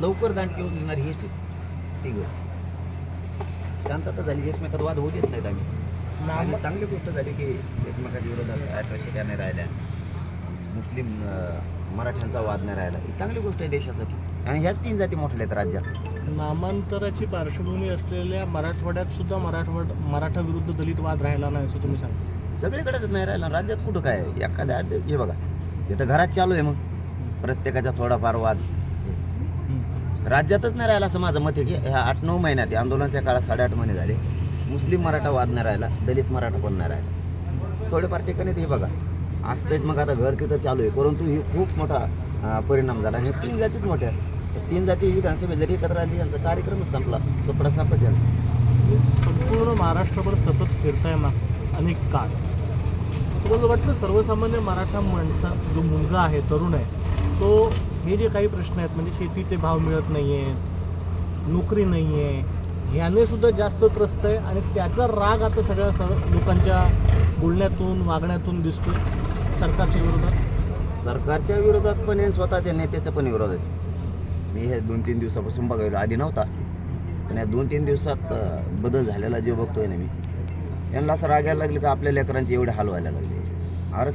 लवकर दांडकी उचलणार हेच आहे. तिघ. शांतता झाली एकमेकात वाद होऊ देत नाहीत आम्ही. आणि चांगली गोष्ट झाली की एकमेकाच्या विरोधात अट्रॅक्शन नाही राहिल्या. मुस्लिम मराठ्यांचा वाद नाही राहिला. ही चांगली गोष्ट आहे देशासाठी. आणि ह्याच तीन जाती मोठ्या आहेत राज्यात. नामांतराची पार्श्वभूमी असलेल्या मराठवाड्यात सुद्धा मराठवाड मराठा विरुद्ध दलित वाद राहिला नाही असं तुम्ही सांगता. सगळीकडेच नाही राहिला. राज्यात कुठं काय? एखाद्या हे बघा. इथं घरात चालू आहे मग. प्रत्येकाचा थोडाफार वाद. राज्यातच नाही राहिला असं माझं मत आहे की ह्या आठ नऊ महिन्यात या आंदोलनाच्या काळात साडेआठ महिने झाले. मुस्लिम मराठा वाद नाही राहिला दलित मराठा पण नाही राहिला. थोडेफार ठिकाणी हे बघा. असतेच मग आता घर तिथं चालू आहे परंतु ही खूप मोठा परिणाम झाला. आणि तीन जातीच मोठ्या तीन जाती विधानसभेत जरी एकत्र आली यांचा कार्यक्रमच संपला. सपडा सापच यांचा. संपूर्ण महाराष्ट्रभर सतत फिरताय ना अनेक काळ तुम्हाला वाटतं सर्वसामान्य मराठा माणसा जो मुलगा आहे तरुण आहे तो हे जे काही प्रश्न आहेत म्हणजे शेतीचे भाव मिळत नाही आहे नोकरी नाही आहे ह्याने सुद्धा जास्त त्रस्त आहे आणि त्याचा राग आता सगळ्या स लोकांच्या बोलण्यातून वागण्यातून दिसतो सरकारच्या विरोधात. सरकारच्या विरोधात पण आहे स्वतःच्या नेत्याच्या पण विरोध आहे. मी हे दोन तीन दिवसापासून बघायलो आधी नव्हता पण या दोन तीन दिवसात बदल झालेला जे बघतोय ना मी यांना असं रागायला लागले का आपल्या लेकरांचे एवढे हाल व्हायला लागले.